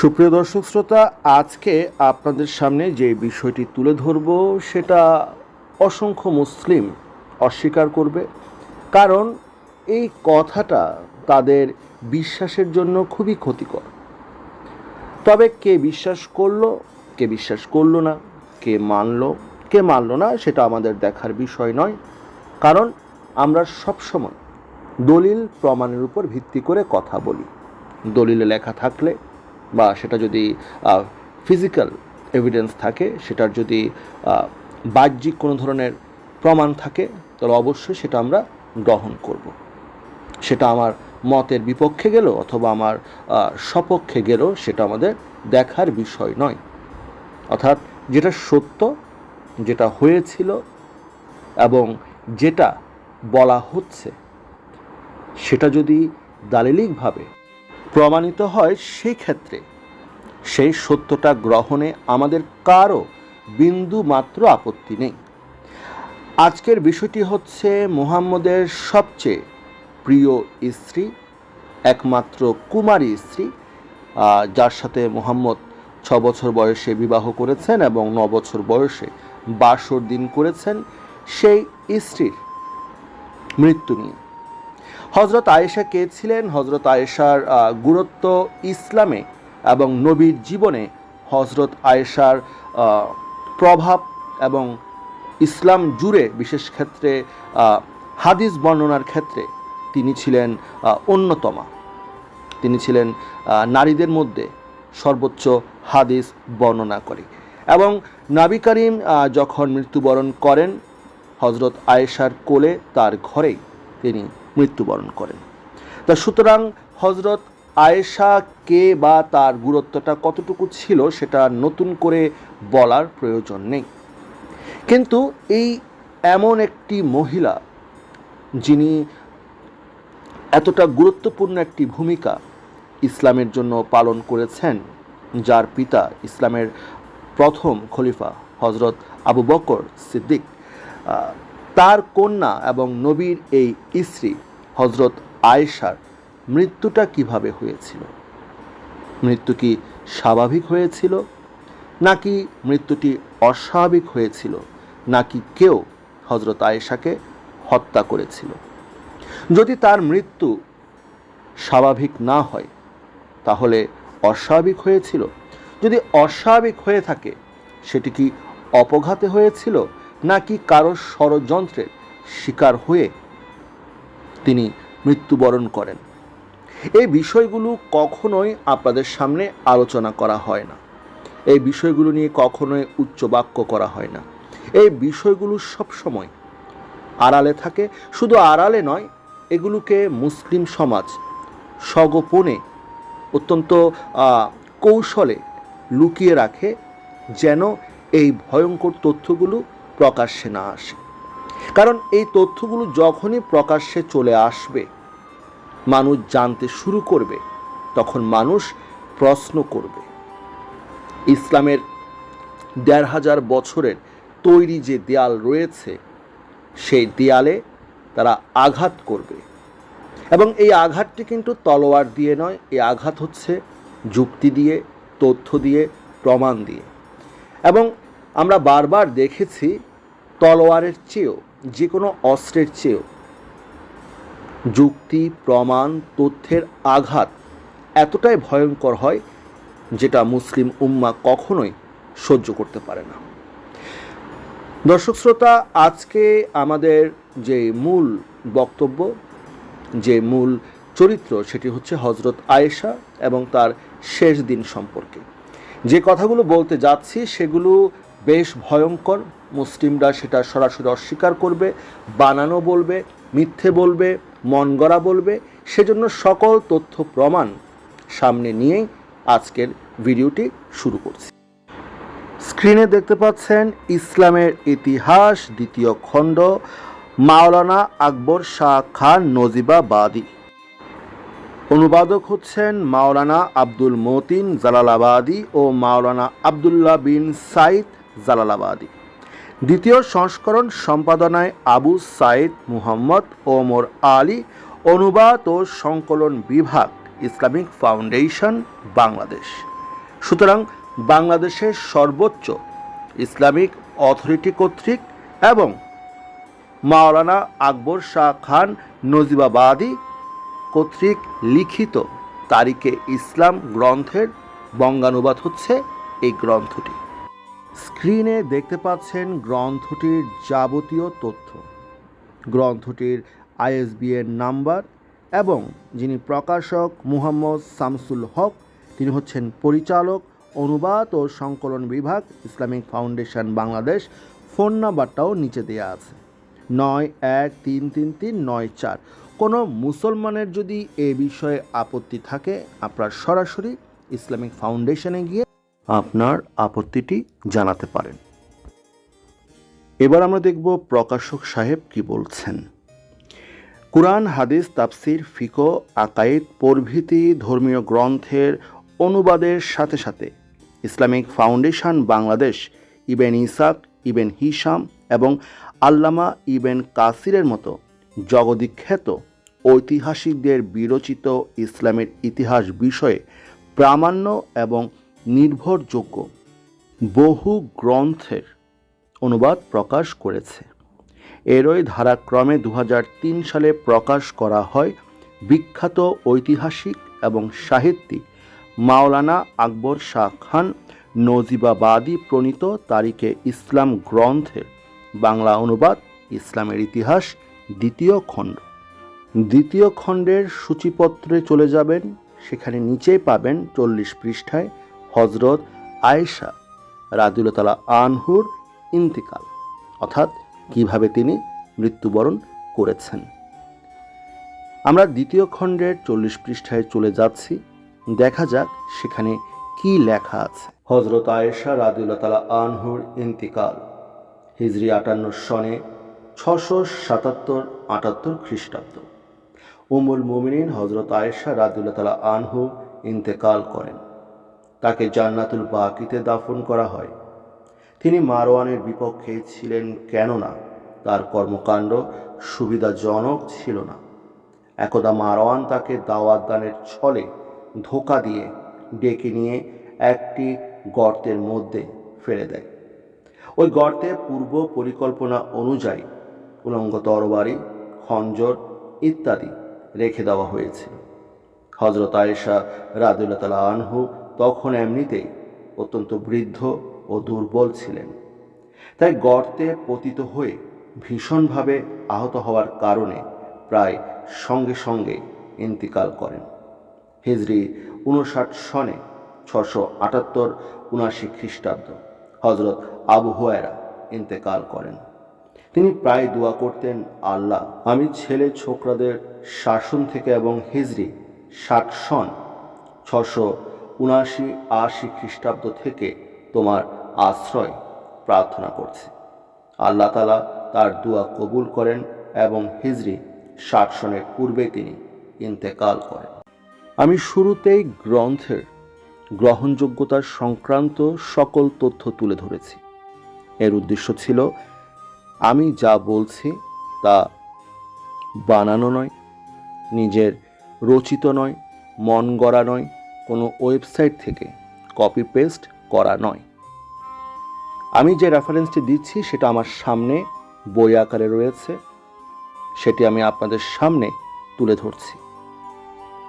সুপ্রিয় দর্শক শ্রোতা, আজকে আপনাদের সামনে যে বিষয়টি তুলে ধরব সেটা অসংখ্য মুসলিম অস্বীকার করবে। কারণ এই কথাটা তাদের বিশ্বাসের জন্য খুবই ক্ষতিকর। তবে কে বিশ্বাস করল, কে বিশ্বাস করল না, কে মানলো কে মানলো না, সেটা আমাদের দেখার বিষয় নয়। কারণ আমরা সবসময় দলিল প্রমাণের উপর ভিত্তি করে কথা বলি। দলিলে লেখা থাকলে বা সেটা যদি ফিজিক্যাল এভিডেন্স থাকে, সেটার যদি বাহ্যিক কোনো ধরনের প্রমাণ থাকে, তাহলে অবশ্যই সেটা আমরা গ্রহণ করব। সেটা আমার মতের বিপক্ষে গেল অথবা আমার সপক্ষে গেল, সেটা আমাদের দেখার বিষয় নয়। অর্থাৎ যেটা সত্য, যেটা হয়েছিল এবং যেটা বলা হচ্ছে, সেটা যদি দালিলিকভাবে প্রমাণিত হয় সেই ক্ষেত্রে। সেই সত্যটা গ্রহণে আমাদের কারও বিন্দু মাত্র আপত্তি নেই। আজকের বিষয়টি হচ্ছে মুহাম্মদের সবচেয়ে প্রিয় স্ত্রী, একমাত্র কুমারী স্ত্রী যার সাথে মুহাম্মদ ছ বছর বয়সে বিবাহ করেছেন এবং ন বছর বয়সে বাসর দিন করেছেন। সেই স্ত্রীর মৃত্যু নিয়ে। হজরত আয়েশা কে ছিলেন? হজরত আয়েশার গুরুত্ব ইসলামে এবং নবীর জীবনে হজরত আয়েশার প্রভাব এবং ইসলাম জুড়ে বিশেষ ক্ষেত্রে হাদিস বর্ণনার ক্ষেত্রে তিনি ছিলেন অন্যতমা। তিনি ছিলেন নারীদের মধ্যে সর্বোচ্চ হাদিস বর্ণনা করে। এবং নাবি করিম যখন মৃত্যুবরণ করেন হজরত আয়েশার কোলে তার ঘরেই তিনি মৃত্যুবরণ করেন। তা সুতরাং হজরত আয়েশা কে বা তার গুরুত্বটা কতটুকু ছিল সেটা নতুন করে বলার প্রয়োজন নেই। কিন্তু এই এমন একটি মহিলা যিনি এতটা গুরুত্বপূর্ণ একটি ভূমিকা ইসলামের জন্য পালন করেছেন, যার পিতা ইসলামের প্রথম খলিফা হজরত আবু বকর সিদ্দিক তার কন্যা এবং নবীর এই স্ত্রী হজরত আয়েশার, মৃত্যুটা কীভাবে হয়েছিল? মৃত্যু কি স্বাভাবিক হয়েছিল? নাকি মৃত্যুটি অস্বাভাবিক হয়েছিল? নাকি কেউ হজরত আয়েশাকে হত্যা করেছিল? যদি তার মৃত্যু স্বাভাবিক না হয়, তাহলে অস্বাভাবিক হয়েছিল? যদি অস্বাভাবিক হয়ে থাকে, সেটি কি অপঘাতে হয়েছিল? নাকি কারও ষড়যন্ত্রের শিকার হয়ে তিনি মৃত্যুবরণ করেন? এই বিষয়গুলো কখনোই আপনাদের সামনে আলোচনা করা হয় না। এই বিষয়গুলো নিয়ে কখনোই উচ্চ বাক্য করা হয় না। এই বিষয়গুলো সবসময় আড়ালে থাকে। শুধু আড়ালে নয়, এগুলোকে মুসলিম সমাজ সগোপনে অত্যন্ত কৌশলে লুকিয়ে রাখে, যেন এই ভয়ঙ্কর তথ্যগুলো প্রকাশ্যে না আসে। কারণ এই তথ্যগুলো যখনই প্রকাশ্যে চলে আসবে, মানুষ জানতে শুরু করবে, তখন মানুষ প্রশ্ন করবে। ইসলামের দেড় হাজার বছরের তৈরি যে দেয়াল রয়েছে, সেই দেয়ালে তারা আঘাত করবে। এবং এই আঘাতটি কিন্তু তলোয়ার দিয়ে নয়, এই আঘাত হচ্ছে যুক্তি দিয়ে, তথ্য দিয়ে, প্রমাণ দিয়ে। এবং আমরা বারবার দেখেছি তলোয়ারের চেয়েও যে কোনো অস্ত্রের চেয়েও। যুক্তি, প্রমাণ, তথ্যের আঘাত এতটাই ভয়ঙ্কর হয় যেটা মুসলিম উম্মা কখনোই সহ্য করতে পারে না। দর্শক শ্রোতা, আজকে আমাদের যে মূল বক্তব্য, যে মূল চরিত্র, সেটি হচ্ছে হজরত আয়েশা এবং তার শেষ দিন সম্পর্কে। যে কথাগুলো বলতে যাচ্ছি, সেগুলো বেশ ভয়ঙ্কর। মুসলিমরা সেটা সরাসরি অস্বীকার করবে, বানানো বলবে, মিথ্যে বলবে, মন গড়া বলবে। সেজন্য সকল তথ্য প্রমাণ সামনে নিয়েই আজকের ভিডিওটি শুরু করছি। স্ক্রিনে দেখতে পাচ্ছেন ইসলামের ইতিহাস, দ্বিতীয় খণ্ড, মাওলানা আকবর শাহ খান নজিবা নজিবাবাদী। অনুবাদক হচ্ছেন মাওলানা আব্দুল মতিন জালালাবাদী ও মাওলানা আবদুল্লাহ বিন সাইদ জালালাবাদী। দ্বিতীয় সংস্করণ সম্পাদনায় আবু সাইদ মুহাম্মদ, ওমর আলী, অনুবাদ ও সংকলন বিভাগ, ইসলামিক ফাউন্ডেশন, বাংলাদেশ। সুতরাং বাংলাদেশের সর্বোচ্চ ইসলামিক অথরিটি কর্তৃক এবং মাওলানা আকবর শাহ খান নজিবাবাদী কর্তৃক লিখিত তারিখে ইসলাম গ্রন্থের বঙ্গানুবাদ হচ্ছে এই গ্রন্থটি। স্ক্রিনে দেখতে পাচ্ছেন গ্রন্থটির যাবতীয় তথ্য। গ্রন্থটির আইএসবিএন নাম্বার এবং যিনি প্রকাশক মুহাম্মদ শামসুল হক, তিনি হচ্ছেন পরিচালক, অনুবাদ ও সংকলন বিভাগ, ইসলামিক ফাউন্ডেশন বাংলাদেশ। ফোন নাম্বারটাও নিচে দেওয়া আছে। নয় এক তিন তিন তিন নয় চার। কোনো মুসলমানের যদি এ বিষয়ে আপত্তি থাকে, আপনার সরাসরি ইসলামিক ফাউন্ডেশনে গিয়ে আপনার আপত্তিটি জানাতে পারেন। এবার আমরা দেখব প্রকাশক সাহেব কি বলছেন। কুরআন, হাদিস, তাফসির ফিকো আকাইদ প্রভৃতি ধর্মীয় গ্রন্থের অনুবাদের সাথে সাথে Islamic foundation Bangladesh, Ibn Ishaq, Ibn Hisham এবং আল্লামা ইবেন কাসিরের মতো জগদিখ্যাত ঐতিহাসিকদের বিরচিত ইসলামের ইতিহাস বিষয়ে প্রামাণ্য এবং নির্ভরযোগ্য। বহু গ্রন্থের অনুবাদ প্রকাশ করেছে। এরই ধারাক্রমে দু হাজার তিন সালে প্রকাশ করা হয় বিখ্যাত ঐতিহাসিক এবং সাহিত্যিক মাওলানা আকবর শাহ খান নজিবাবাদী প্রণীত তারিখে ইসলাম গ্রন্থের বাংলা অনুবাদ, ইসলামের ইতিহাস, দ্বিতীয় খণ্ড। দ্বিতীয় খণ্ডের সূচিপত্রে চলে যাবেন, সেখানে নিচেই পাবেন চল্লিশ পৃষ্ঠায় হজরত আয়েশা রাদিউল্লাহ আনহুর ইন্তিকাল, অর্থাৎ কীভাবে তিনি মৃত্যুবরণ করেছেন। আমরা দ্বিতীয় খণ্ডের চল্লিশ পৃষ্ঠায় চলে যাচ্ছি। দেখা যাক সেখানে কি লেখা আছে। হজরত আয়েশা রাদিউল্লাহ তালা আনহুর ইন্তিকাল, হিজরি আটান্ন সনে ছশো সাতাত্তর আটাত্তর খ্রিস্টাব্দ। উমুল মুমিনিন হজরত আয়েশা রাদিউল্লাহ তালা আনহু ইন্তেকাল করেন। তাকে জান্নাতুল বাকিতে দাফন করা হয়। তিনি মারওয়ানের বিপক্ষে ছিলেন কেননা তার কর্মকাণ্ড সুবিধাজনক ছিল না। একদা মারওয়ান তাকে দাওয়াত দানের ছলে ধোকা দিয়ে ডেকে নিয়ে একটি গর্তের মধ্যে ফেলে দেয়। ওই গর্তে পূর্ব পরিকল্পনা অনুযায়ী উলঙ্গ তরবারি, খঞ্জর ইত্যাদি রেখে দেওয়া হয়েছিল হজরত আয়েশা রাদুল্লাহ তালা আনহু তখন এমনিতেই অত্যন্ত বৃদ্ধ ও দুর্বল ছিলেন। তাই গর্তে পতিত হয়ে ভীষণভাবে আহত হওয়ার কারণে প্রায় সঙ্গে সঙ্গে ইন্তিকাল করেন। হিজরি উনষাট সনে ছশো আটাত্তর উনাশি খ্রিস্টাব্দ হজরত আবু ইন্তেকাল করেন। তিনি প্রায় দোয়া করতেন, আল্লাহ, আমি ছেলে ছোকরাদের শাসন থেকে এবং হিজরি ষাট সন ছশো উনাশি আশি খ্রিস্টাব্দ থেকে তোমার আশ্রয় প্রার্থনা করছি। আল্লাহ তালা তার দোয়া কবুল করেন এবং হিজরি ষাট সনের পূর্বে তিনি ইন্তেকাল করেন। আমি শুরুতেই গ্রন্থের গ্রহণযোগ্যতার সংক্রান্ত সকল তথ্য তুলে ধরেছি। এর উদ্দেশ্য ছিল, আমি যা বলছি তা বানানো নয়, নিজের রচিত নয়, মন গড়া নয় কোনো ওয়েবসাইট থেকে কপি পেস্ট করা নয়। আমি যে রেফারেন্সটি দিচ্ছি সেটা আমার সামনে বই আকারে রয়েছে। সেটি আমি আপনাদের সামনে তুলে ধরছি।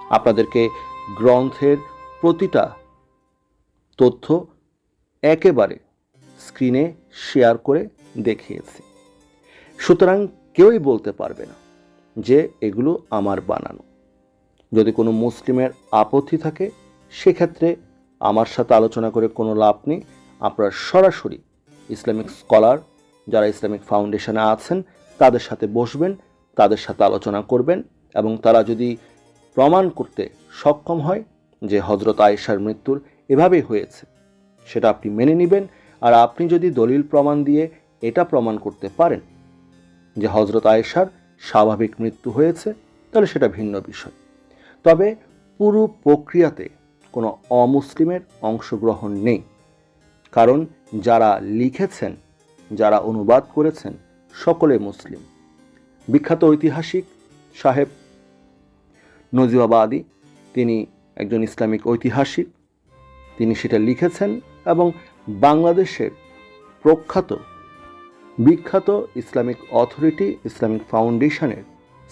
আপনাদেরকে গ্রন্থের প্রতিটা তথ্য একেবারে স্ক্রিনে শেয়ার করে দেখিয়েছি। সুতরাং কেউই বলতে পারবে না যে এগুলো আমার বানানো। যদি কোনো মুসলিমের আপত্তি থাকে সেক্ষেত্রে আমার সাথে আলোচনা করে কোনো লাভ নেই। আপনারা সরাসরি ইসলামিক স্কলার যারা ইসলামিক ফাউন্ডেশনে আছেন, তাদের সাথে বসবেন, তাদের সাথে আলোচনা করবেন এবং তারা যদি প্রমাণ করতে সক্ষম হয় যে হজরত আয়েশার মৃত্যুর এভাবেই হয়েছে, সেটা আপনি মেনে নেবেন। আর আপনি যদি দলিল প্রমাণ দিয়ে এটা প্রমাণ করতে পারেন যে হজরত আয়েশার স্বাভাবিক মৃত্যু হয়েছে, তাহলে সেটা ভিন্ন বিষয়। তবে পুরো প্রক্রিয়াতে কোনো অমুসলিমের অংশগ্রহণ নেই। কারণ যারা লিখেছেন, যারা অনুবাদ করেছেন, সকলে মুসলিম। বিখ্যাত ঐতিহাসিক সাহেব নজিবাবাদী, তিনি একজন ইসলামিক ঐতিহাসিক। তিনি সেটা লিখেছেন এবং বাংলাদেশের প্রখ্যাত, বিখ্যাত ইসলামিক অথরিটি, ইসলামিক ফাউন্ডেশনের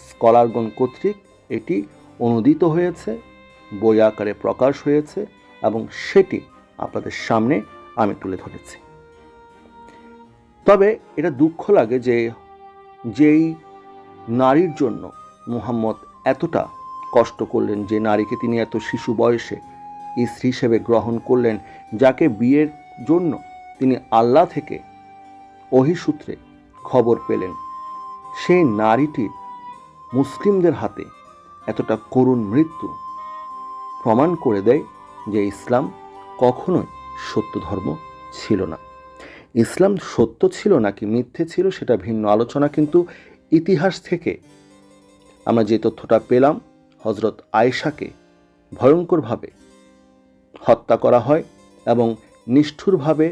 স্কলারগণ কর্তৃক এটি অনুদিত হয়েছে। বই আকারে প্রকাশ হয়েছে এবং সেটি আপনাদের সামনে আমি তুলে ধরেছি। তবে এটা দুঃখ লাগে যে যেই নারীর জন্য মুহাম্মদ এতটা কষ্ট করলেন, যে নারীকে তিনি এত শিশু বয়সে স্ত্রী হিসেবে গ্রহণ করলেন, যাকে বিয়ের জন্য তিনি আল্লাহ থেকে অহিসূত্রে খবর পেলেন, সেই নারীটির মুসলিমদের হাতে এতটা করুণ মৃত্যু প্রমাণ করে দেয় যে ইসলাম কখনোই সত্য ধর্ম ছিল না। ইসলাম সত্য ছিল নাকি মিথ্যে ছিল সেটা ভিন্ন আলোচনা, কিন্তু ইতিহাস থেকে আমরা যে তথ্যটা পেলাম হজরত আয়েশাকে ভয়ঙ্করভাবে হত্যা করা হয় এবং নিষ্ঠুরভাবে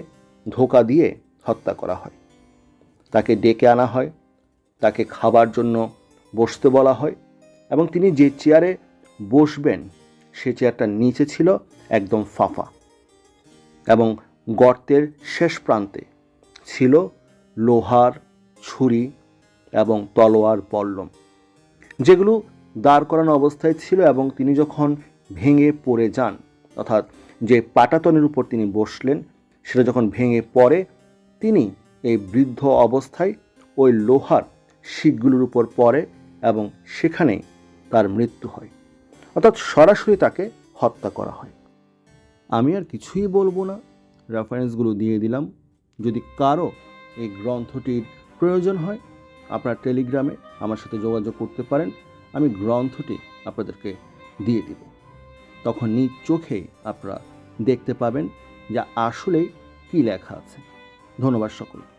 ধোকা দিয়ে হত্যা করা হয়। তাকে ডেকে আনা হয়, তাকে খাবার জন্য বসতে বলা হয় এবং তিনি যে চেয়ারে বসবেন সে চেয়ারটার নিচে ছিল একদম ফাঁফা এবং গর্তের শেষ প্রান্তে ছিল লোহার ছুরি এবং তলোয়ার বল্লম যেগুলো দাঁড় করানো অবস্থায় ছিল এবং তিনি যখন ভেঙে পড়ে যান, অর্থাৎ যে পাটাতনের উপর তিনি বসলেন, সেটা যখন ভেঙে পড়ে, তিনি এই বৃদ্ধ অবস্থায় ওই লোহার শিখগুলোর উপর পড়ে এবং সেখানেই তার মৃত্যু হয়। অর্থাৎ সরাসরি তাকে হত্যা করা হয়। আমি আর কিছুই বলব না। রেফারেন্সগুলো দিয়ে দিলাম। যদি কারও এই গ্রন্থটির প্রয়োজন হয়, আপনার টেলিগ্রামে আমার সাথে যোগাযোগ করতে পারেন। আমি গ্রন্থটি আপনাদেরকে দিয়ে দিব। তখন নিজ চোখে আপনারা দেখতে পাবেন যে আসলেই কী লেখা আছে। ধন্যবাদ সকলকে।